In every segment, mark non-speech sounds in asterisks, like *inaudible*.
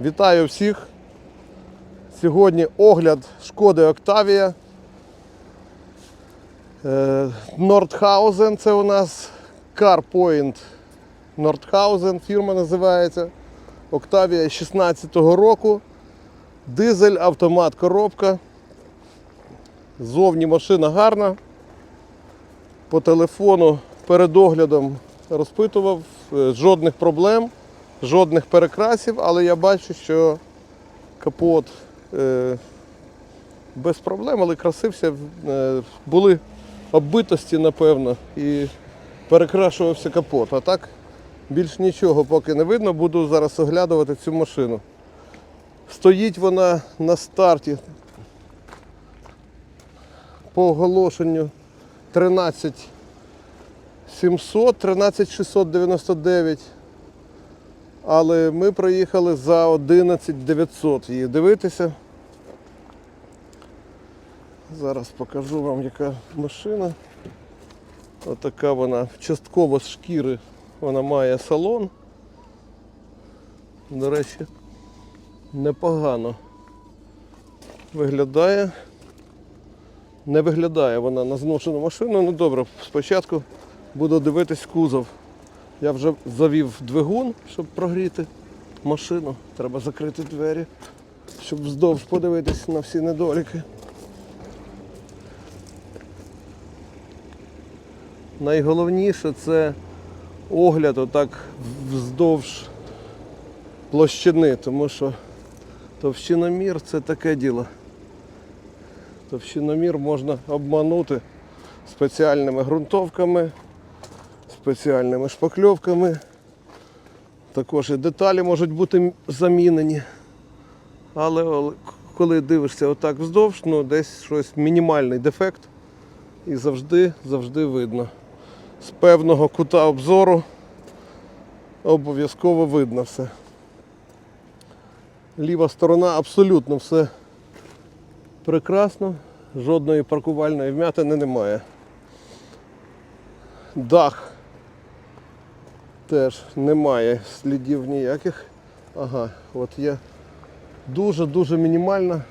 Вітаю всіх. Сьогодні огляд шкоди Октавія. Е, Нордхаузен це у нас CarPoint Нордхаузен, фірма називається. Октавія 16-го року. Дизель, автомат, коробка. Зовні машина гарна. По телефону перед оглядом розпитував, е, жодних проблем, жодних перекрасів, але я бачу, що капот е, без проблем, але красився. Е, були оббитості, напевно, і перекрашувався капот. А так більш нічого поки не видно, буду зараз оглядувати цю машину. Стоїть вона на старті по оголошенню 13 700, 13 699. Але ми приїхали за 11 900 її дивитися. Зараз покажу вам, яка машина. Отака вона частково з шкіри. Вона має салон. До речі, непогано виглядає. Не виглядає вона на зношену машину. Ну добре, спочатку буду дивитись кузов. Я вже завів двигун, щоб прогріти машину. Треба закрити двері, щоб вздовж подивитись на всі недоліки. Найголовніше це огляд отак вздовж площини, тому що товщиномір це таке діло. Товщиномір можна обманути спеціальними ґрунтовками, спеціальними шпакльовками. Також і деталі можуть бути замінені. Але коли дивишся отак вздовж, ну десь щось мінімальний дефект і завжди, завжди видно. З певного кута обзору обов'язково видно все. Ліва сторона абсолютно все прекрасно, жодної паркувальної вмятини немає. Дах теж немає слідів ніяких. Ага, от є дуже-дуже мінімальна,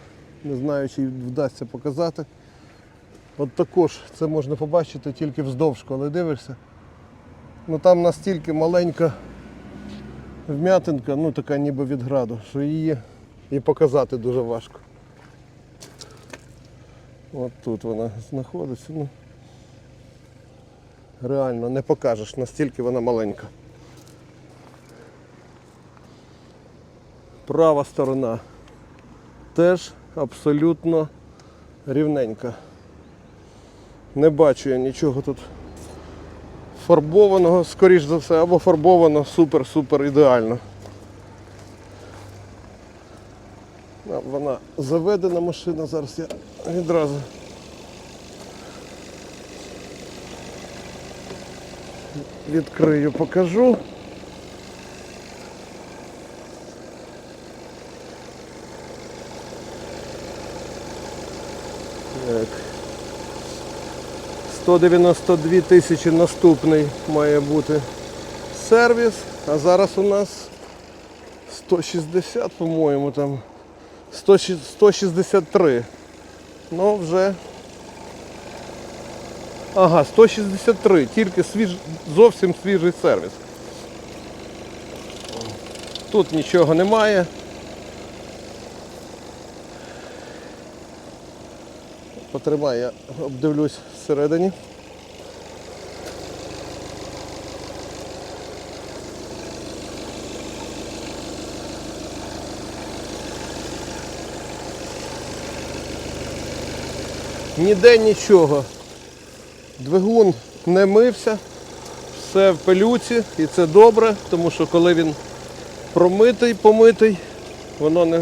не знаю, чи вдасться показати. От також це можна побачити тільки вздовж, коли дивишся. Ну там настільки маленька вм'ятинка, ну така ніби від граду, що її і показати дуже важко. От тут вона знаходиться. Ну, реально не покажеш, настільки вона маленька. Права сторона теж абсолютно рівненька. Не бачу я нічого тут фарбованого, скоріш за все, або фарбовано супер-супер ідеально. Вона заведена машина, зараз я відразу. Відкрию, покажу. 192 тисячі наступний має бути сервіс, а зараз у нас 160, по-моєму, там 163. Ну вже. Ага, 163, тільки свіж, зовсім свіжий сервіс. Тут нічого немає. Потримай, я обдивлюсь всередині. Ніде нічого. Двигун не мився, все в пилюці і це добре, тому що коли він промитий, помитий, воно не,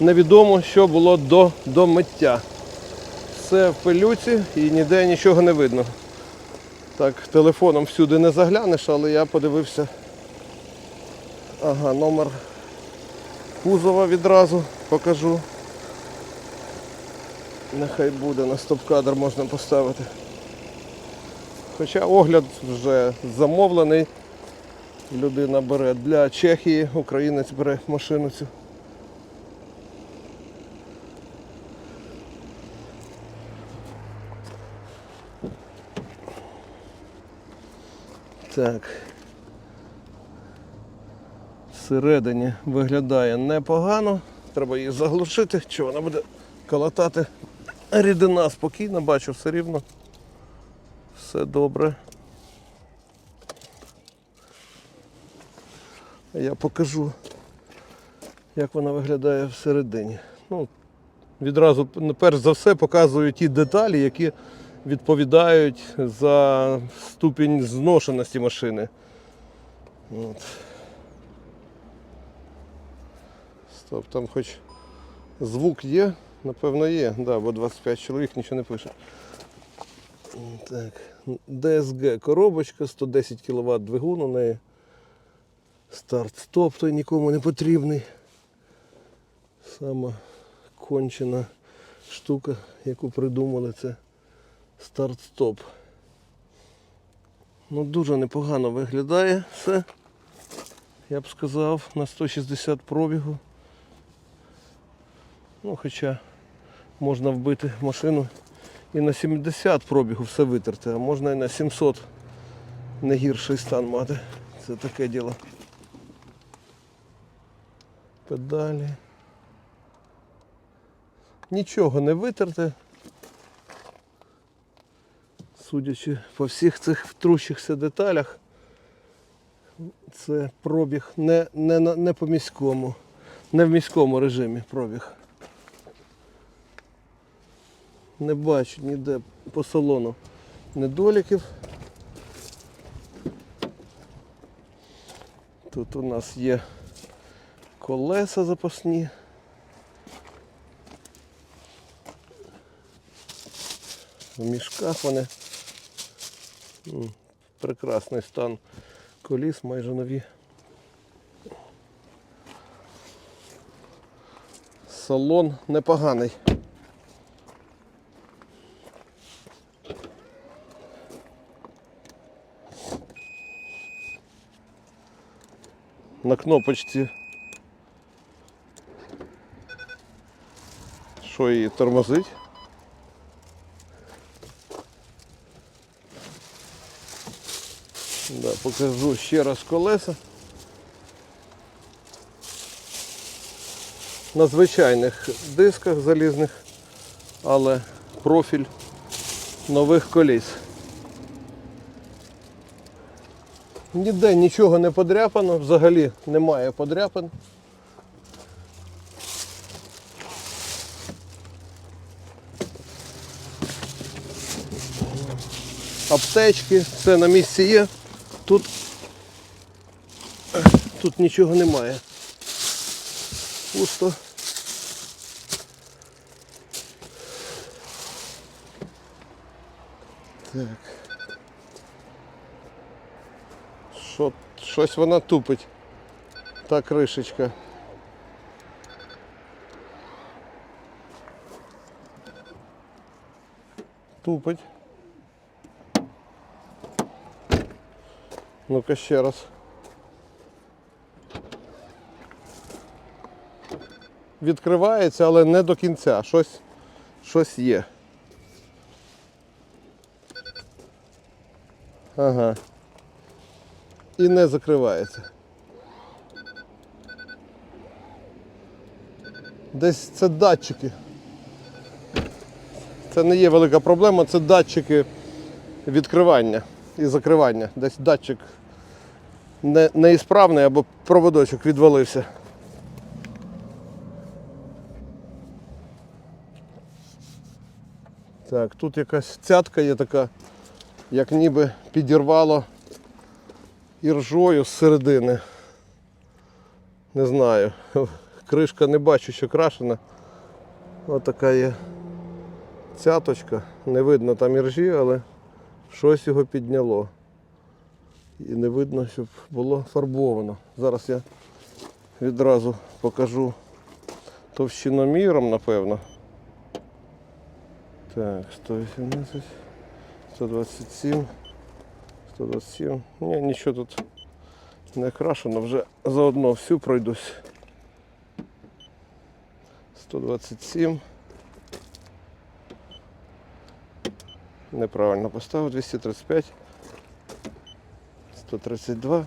невідомо, що було до, до миття все в пилюці і ніде нічого не видно. Так, телефоном всюди не заглянеш, але я подивився. Ага, номер кузова відразу покажу. Нехай буде на стоп-кадр можна поставити. Хоча огляд вже замовлений. Людина бере для Чехії, українець бере машину цю. Так. Всередині виглядає непогано. Треба її заглушити, чи вона буде колотати. Рідина спокійно, бачу, все рівно. Все добре. Я покажу, як вона виглядає всередині. Ну, відразу, перш за все, показую ті деталі, які відповідають за ступінь зношеності машини. От. Стоп, там хоч звук є, напевно є, да, бо 25 чоловік нічого не пише. Так, DSG коробочка, 110 кВт двигун у неї. Старт-стоп той нікому не потрібний. Сама кончена штука, яку придумали, це старт-стоп. Ну, дуже непогано виглядає все. Я б сказав, на 160 пробігу. Ну, хоча можна вбити машину і на 70 пробігу все витерти, а можна і на 700 не гірший стан мати. Це таке діло. Педалі. Нічого не витерти. Судячи по всіх цих втрущихся деталях, це пробіг не, не, не по міському, не в міському режимі пробіг. Не бачу ніде по салону недоліків. Тут у нас є колеса запасні. В мішках вони. М, Прекрасний стан коліс, майже нові. Салон непоганий. На кнопочці. Що її тормозить? Да, покажу ще раз колеса. На звичайних дисках залізних, але профіль нових коліс. Ніде нічого не подряпано, взагалі немає подряпин. Аптечки, все на місці є. Тут, тут нічого немає. Пусто. Так. Що, щось вона тупить. Та кришечка. Тупить. Ну-ка ще раз. Відкривається, але не до кінця. Щось, щось є. Ага. І не закривається. Десь це датчики. Це не є велика проблема, це датчики відкривання і закривання. Десь датчик не, неісправний або проводочок відвалився. Так, тут якась цятка є така, як ніби підірвало іржою з середини. Не знаю. *laughs* Кришка не бачу, що крашена. Ось така є цяточка. Не видно там іржі, але щось його підняло. І не видно, щоб було фарбовано. Зараз я відразу покажу товщиноміром, напевно. Так, 118, 127, 127. Ні, нічого тут не крашено, вже заодно всю пройдусь. 127. Неправильно поставив 235. 132,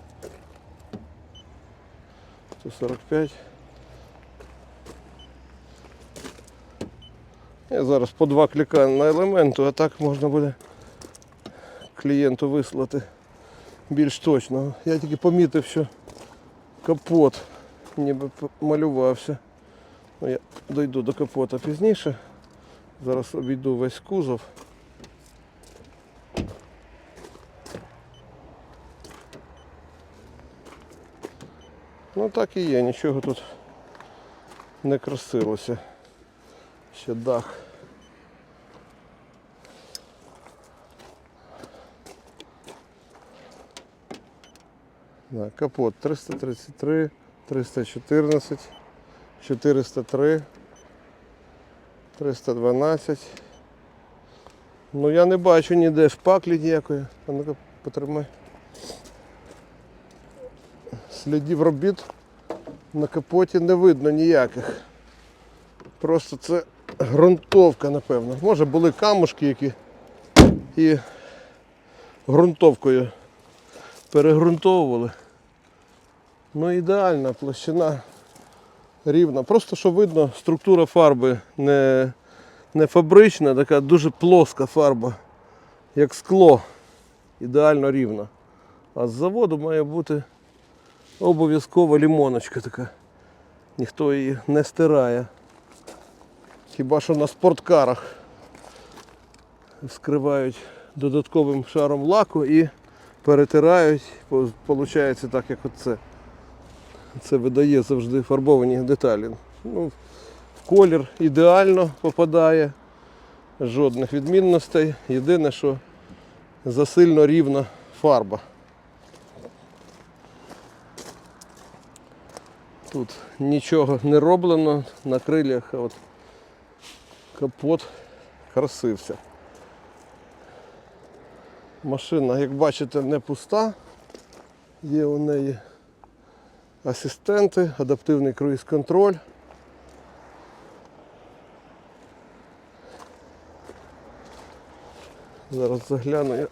145. Я зараз по два кліка на елементу, а так можна буде клієнту вислати більш точно. Я тільки помітив, що капот ніби малювався. Ну, я дойду до капота пізніше. Зараз обійду весь кузов. Ну так і є, нічого тут не красилося. Ще дах. Да, капот 333, 314, 403, 312. Ну я не бачу ніде шпаклі ніякої. А ну-ка потримай. Слідів робіт на капоті не видно ніяких. Просто це ґрунтовка, напевно. Може були камушки, які і ґрунтовкою перегрунтовували. Ну ідеальна площина рівна. Просто що видно, структура фарби не, не фабрична, така дуже плоска фарба, як скло. Ідеально рівна. А з заводу має бути обов'язково лімоночка така. Ніхто її не стирає. Хіба що на спорткарах скривають додатковим шаром лаку і перетирають, По- получається так, як оце. Це видає завжди фарбовані деталі. Ну, колір ідеально попадає, жодних відмінностей. Єдине, що засильно рівна фарба. Тут нічого не роблено на крилях, от капот красився. Машина, як бачите, не пуста. Є у неї асистенти, адаптивний круїз-контроль. Зараз загляну я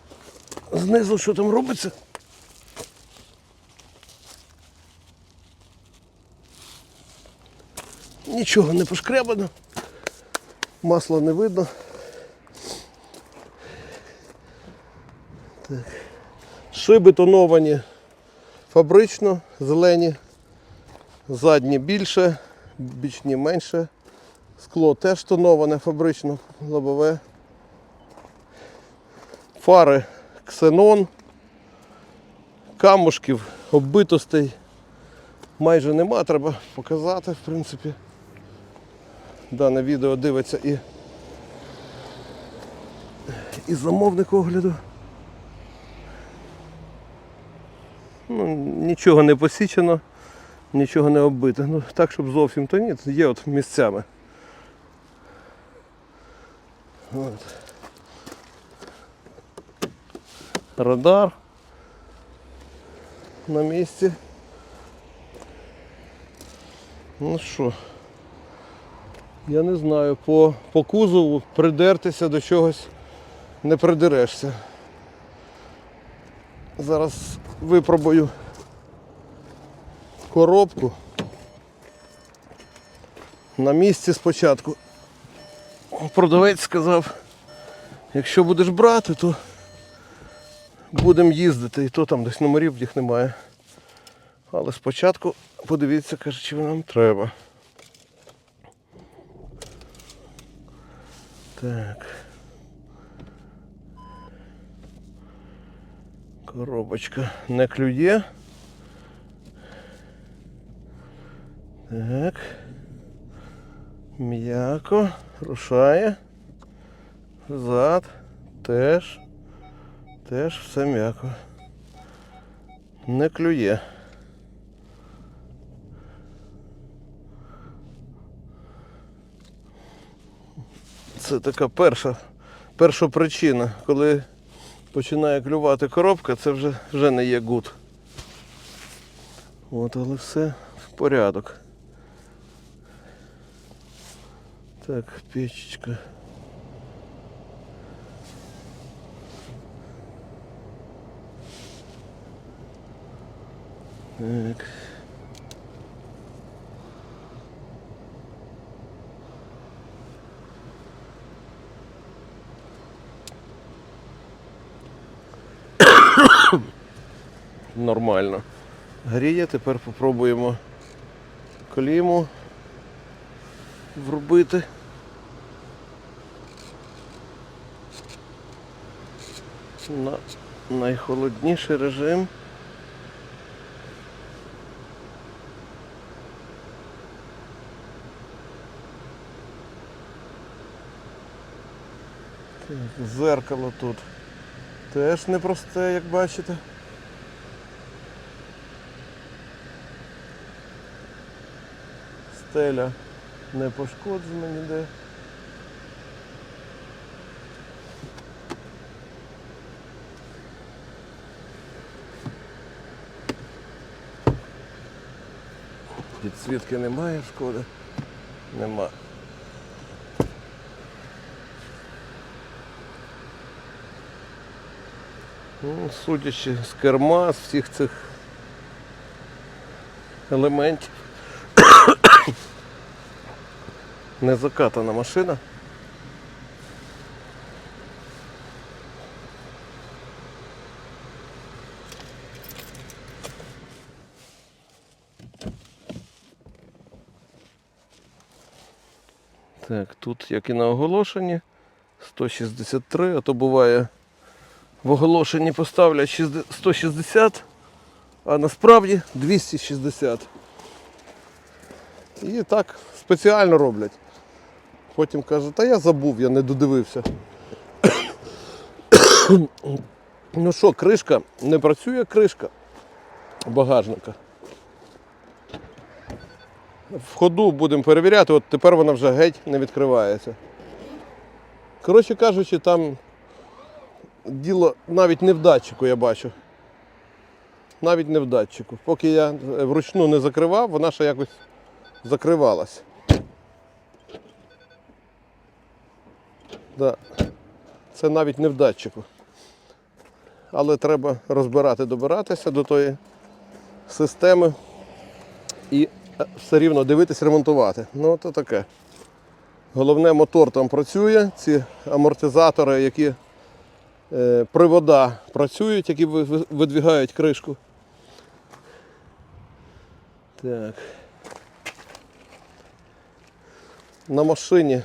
знизу, що там робиться. Нічого не пошкрябано, масла не видно. Так. Шиби тоновані фабрично, зелені, задні більше, бічні менше. Скло теж тоноване фабрично, лобове. Фари ксенон, камушків, оббитостей майже нема, треба показати, в принципі. Дане відео дивиться і, і замовник огляду. Ну, нічого не посічено, нічого не оббито. Ну, так, щоб зовсім то ні, є от місцями. От. Радар на місці. Ну що, я не знаю, по, по кузову придертися до чогось не придерешся. Зараз випробую коробку. На місці спочатку. Продавець сказав, якщо будеш брати, то будемо їздити. І то там десь номерів їх немає. Але спочатку подивіться, каже, чи нам треба. Так. Коробочка не клює. Так. М'яко. Рушає. Зад. Теж. Теж все м'яко. Не клює. Це така перша, перша причина, коли починає клювати коробка, це вже, вже не є гуд. От, але все в порядок. Так, печечка. Так. Нормально. Гріє, тепер попробуємо кліму врубити. На найхолодніший режим. Зеркало тут теж непросте, як бачите. Стеля не пошкоджена ніде. Підсвітки немає, шкоди. Нема. Ну, судячи з керма, з всіх цих елементів. Не закатана машина. Так, тут, як і на оголошенні, 163, а то буває в оголошенні поставлять 160, а насправді 260. І так спеціально роблять. Потім каже, та я забув, я не додивився. ну що, кришка, не працює кришка багажника. В ходу будемо перевіряти, от тепер вона вже геть не відкривається. Коротше кажучи, там діло навіть не в датчику, я бачу. Навіть не в датчику. Поки я вручну не закривав, вона ще якось закривалась. Да. Це навіть не в датчику. Але треба розбирати, добиратися до тої системи і е, все рівно дивитись, ремонтувати. Ну, то таке. Головне, мотор там працює, ці амортизатори, які е, привода працюють, які ви- ви- видвігають кришку. Так. На машині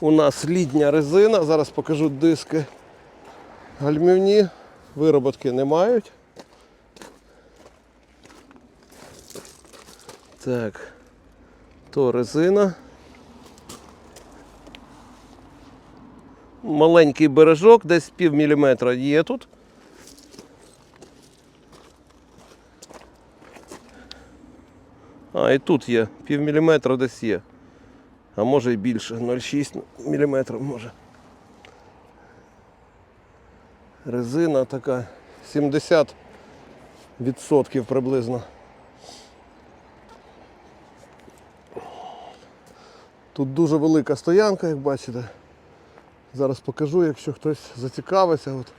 у нас літня резина. Зараз покажу диски гальмівні. Вироботки не мають. Так. То резина. Маленький бережок, десь пів міліметра є тут. А, і тут є, пів міліметра десь є. А може і більше, 0,6 мм може. Резина така 70% приблизно. Тут дуже велика стоянка, як бачите. Зараз покажу, якщо хтось зацікавиться. От,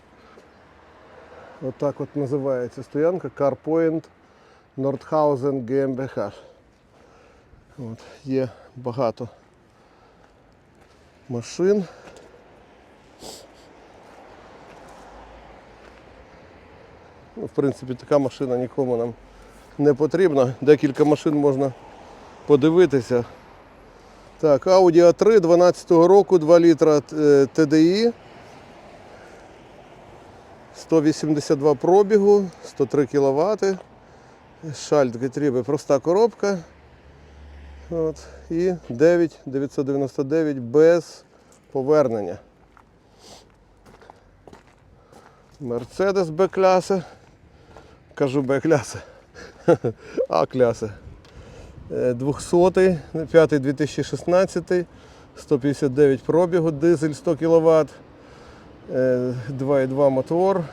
от так от називається стоянка CarPoint Nordhausen GmbH. От, є багато машин. Ну, в принципі, така машина нікому нам не потрібна. Декілька машин можна подивитися. Так, Audi A3 12 року, 2 літра е, TDI. 182 пробігу, 103 кВт. Шальт Гетріби, проста коробка. От. І 9,999 без повернення. Мерседес Б-кляси. Кажу Б-кляси. *laughs* А-кляси. Е, 200, 5 2016, 159 пробігу, дизель 100 кВт, 2,2 мотор,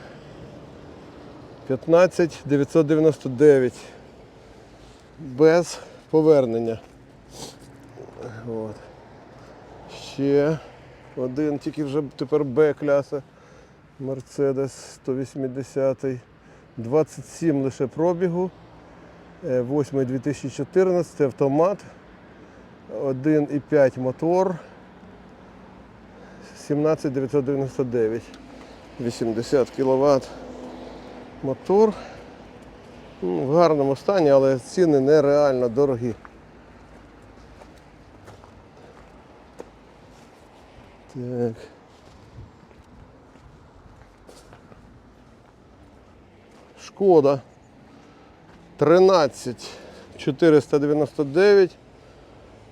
15 999 без повернення. От. Ще один, тільки вже тепер Б-кляса. Мерседес 180, 27 лише пробігу. Е, 8 2014 автомат. 1,5 мотор. 17999. 80 кВт мотор. В гарному стані, але ціни нереально дорогі. Так. Шкода 13 499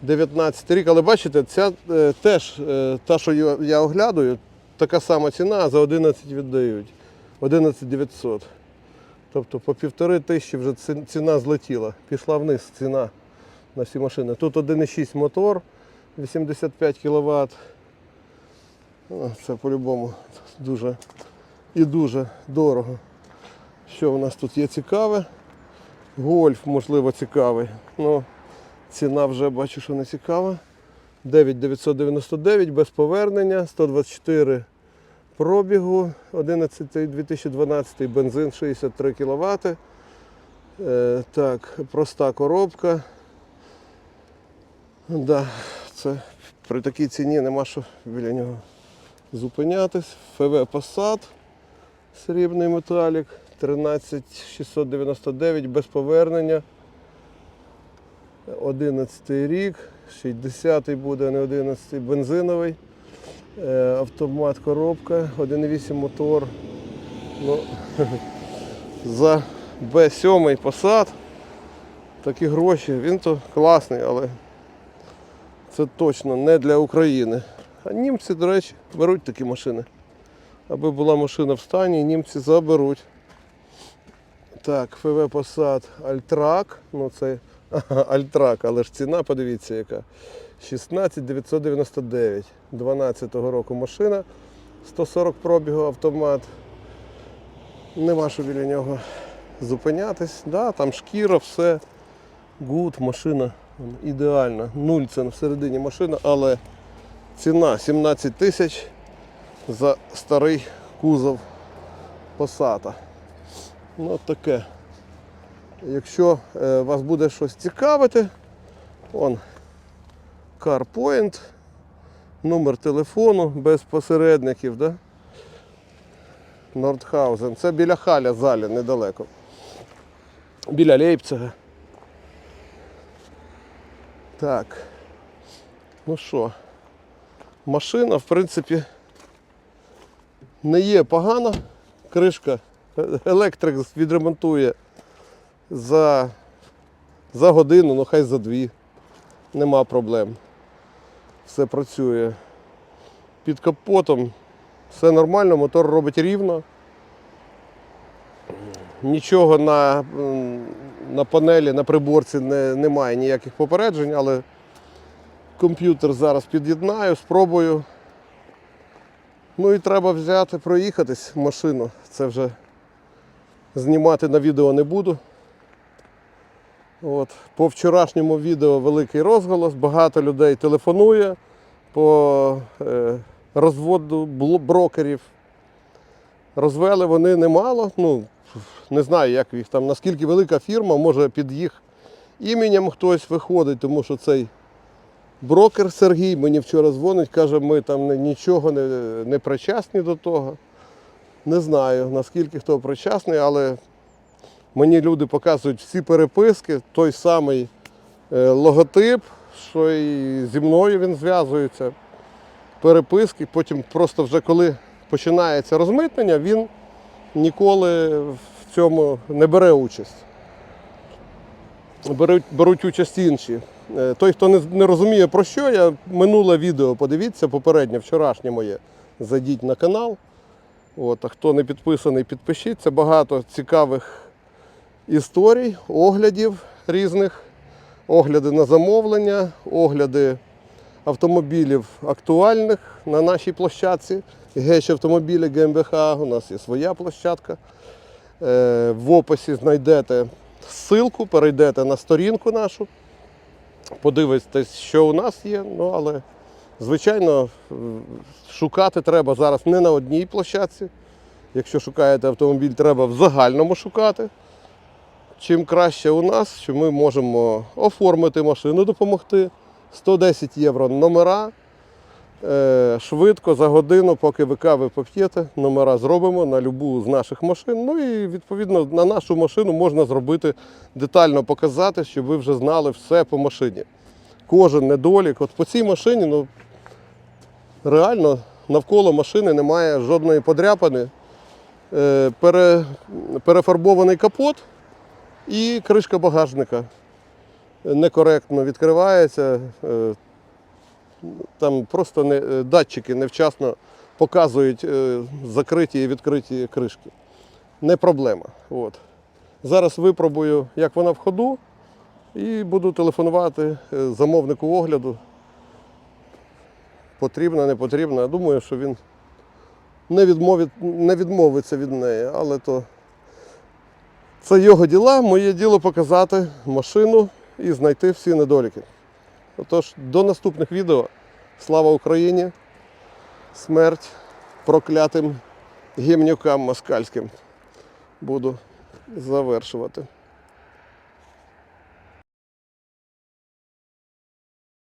19 рік, але бачите, ця е, теж е, та, що я, я оглядаю, така сама ціна, за 11 віддають. 11 900. Тобто по півтори тисячі вже ціна злетіла. Пішла вниз ціна на всі машини. Тут 1,6 мотор, 85 кВт. Це по-любому дуже і дуже дорого. Що у нас тут є цікаве? Гольф, можливо, цікавий. Ну, ціна вже бачу, що не цікава. 9999 без повернення, 124 пробігу, 11 2012 бензин 63 кВт. Е, так, проста коробка. Да, це при такій ціні нема що біля нього зупинятись. ФВ Passat, срібний металік, 13699 без повернення. 11 рік, 60-й буде, а не 11-й, бензиновий. Е, Автомат коробка, 1.8 мотор. Ну, *laughs* за B7 Passat такі гроші. Він то класний, але це точно не для України. А німці, до речі, беруть такі машини. Аби була машина в стані, німці заберуть. Так, ФВ Passat Альтрак. Ну це *laughs* Альтрак, але ж ціна, подивіться, яка. 16 999. 12-го року машина. 140 пробігу автомат. Нема що біля нього зупинятись. Да, там шкіра, все. Гуд, машина ідеальна. Нуль це всередині машина, але ціна 17 тисяч за старий кузов Посата. Ну таке. Якщо е, вас буде щось цікавити, он CarPoint, номер телефону без посередників, да? Нордхаузен. Це біля Халя залі недалеко. Біля Лейпцига. Так. Ну що, машина, в принципі, не є погана. Кришка електрик відремонтує за, за годину, ну хай за дві. Нема проблем. Все працює. Під капотом все нормально, мотор робить рівно. Нічого на, на панелі, на приборці не, немає ніяких попереджень, але комп'ютер зараз під'єднаю, спробую. Ну і треба взяти, проїхатись машину. Це вже знімати на відео не буду. От. По вчорашньому відео великий розголос, багато людей телефонує по е, розводу брокерів. Розвели вони немало. Ну, не знаю, як їх там, наскільки велика фірма, може під їх іменем хтось виходить, тому що цей брокер Сергій мені вчора дзвонить, каже, ми там нічого не, не причасні до того. Не знаю, наскільки хто причасний, але мені люди показують всі переписки, той самий е, логотип, що і зі мною він зв'язується. Переписки, потім просто вже коли починається розмитнення, він ніколи в цьому не бере участь. Беруть, беруть участь інші. Е, Той, хто не, розуміє про що, я минуле відео подивіться, попереднє, вчорашнє моє. Зайдіть на канал. От, а хто не підписаний, підпишіться. Багато цікавих історій, оглядів різних, огляди на замовлення, огляди автомобілів актуальних на нашій площадці. Геч автомобілі ГМБХ, у нас є своя площадка. Е, В описі знайдете ссылку, перейдете на сторінку нашу, подивитесь, що у нас є. Ну, але, звичайно, шукати треба зараз не на одній площадці. Якщо шукаєте автомобіль, треба в загальному шукати. чим краще у нас, що ми можемо оформити машину, допомогти. 110 євро номера. Е, Швидко за годину, поки ви кави поп'єте, номера зробимо на любу з наших машин. Ну і відповідно на нашу машину можна зробити детально показати, щоб ви вже знали все по машині. Кожен недолік. От по цій машині, ну реально навколо машини немає жодної подряпини. Е, Пере, перефарбований капот і кришка багажника некоректно відкривається. Там просто не, е, датчики невчасно показують е, закриті і відкриті кришки. Не проблема. От. Зараз випробую, як вона в ходу, і буду телефонувати е, замовнику огляду. Потрібна, не потрібна. Я думаю, що він не, відмовить, не відмовиться від неї, але то це його діла, моє діло показати машину і знайти всі недоліки. Отож, до наступних відео. Слава Україні! Смерть проклятим гімнюкам москальським. Буду завершувати.